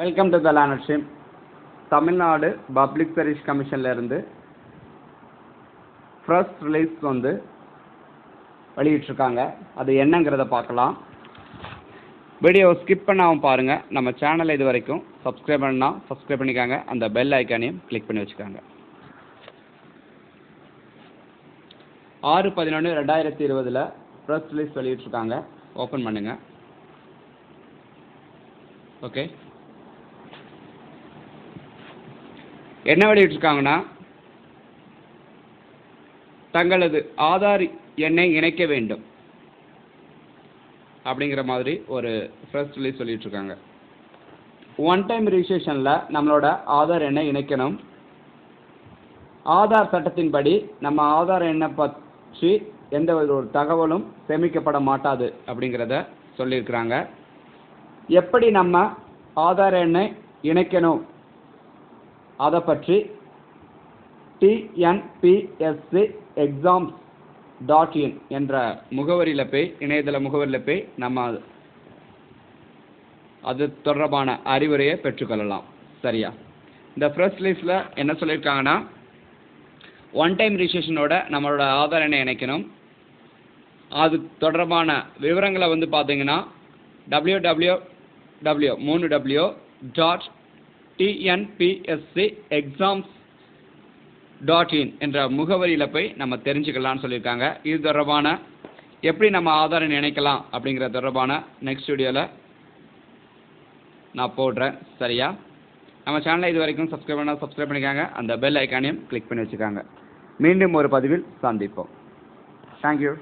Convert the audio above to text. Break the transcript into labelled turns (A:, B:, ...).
A: Welcome to the learnership Tamil Nadu public service கமிஷன்லேருந்து first release வந்து வெளியிட்ருக்காங்க அது என்னங்கிறத பார்க்கலாம். வீடியோ ஸ்கிப் பண்ணாமல் பாருங்கள் நம்ம சேனலை இது வரைக்கும் சப்ஸ்கிரைப் பண்ணால் சப்ஸ்கிரைப் பண்ணிக்காங்க. அந்த பெல் ஐக்கானையும் கிளிக் பண்ணி வச்சுக்காங்க. ஆறு பதினொன்று ரெண்டாயிரத்தி இருபதில் ப்ரெஸ் ரிலீஸ் வெளியிட்ருக்காங்க ஓப்பன் பண்ணுங்கள் ஓகே என்ன வெளியிட்டிருக்காங்கன்னா? தங்களது ஆதார் எண்ணை இணைக்க வேண்டும். அப்படிங்கிற மாதிரி ஒரு ப்ரெஸ் ரிலீஸ் சொல்லிட்டுருக்காங்க. ஒன் டைம் ரிஜிஸ்ட்ரேஷனில் நம்மளோட ஆதார் எண்ணை இணைக்கணும். ஆதார் சட்டத்தின்படி நம்ம ஆதார் எண்ணை பற்றி எந்த ஒரு தகவலும் சேமிக்கப்பட மாட்டாது அப்படிங்கிறத சொல்லியிருக்கிறாங்க. எப்படி நம்ம ஆதார் எண்ணை இணைக்கணும்? அதை பற்றி டிஎன்பிஎஸ்சி எக்ஸாம்ஸ் டாட் இன் என்ற முகவரியில் போய் இணையதள முகவரியில் போய் நம்ம அது தொடர்பான அறிவுரையை பெற்றுக்கொள்ளலாம். சரியா? இந்த ப்ரெஸ் லிஸ்ட்டில் என்ன சொல்லியிருக்காங்கன்னா ஒன் டைம் ரிஜிஸ்ட்ரேஷனோட நம்மளோட ஆதார் எண்ணை இணைக்கணும். அது தொடர்பான விவரங்களை வந்து பார்த்தீங்கன்னா டபிள்யூ டபிள்யூ டபிள்யூ மூணு W dot TNPSC exams dot in என்ற முகவரியில் போய் நம்ம தெரிஞ்சுக்கலாம்னு சொல்லியிருக்காங்க. இது தொடர்பான எப்படி நம்ம ஆதாரம் இணைக்கலாம் அப்படிங்கிற தொடர்பான நெக்ஸ்ட் வீடியோவில் நான் போடுறேன். சரியா? நம்ம சேனலை இது வரைக்கும் சப்ஸ்கிரைப் பண்ணால் சப்ஸ்கிரைப் பண்ணிக்காங்க. அந்த பெல் ஐக்கானையும் கிளிக் பண்ணி வச்சுக்காங்க. மீண்டும் ஒரு பதிவில் சந்திப்போம். தேங்க்யூ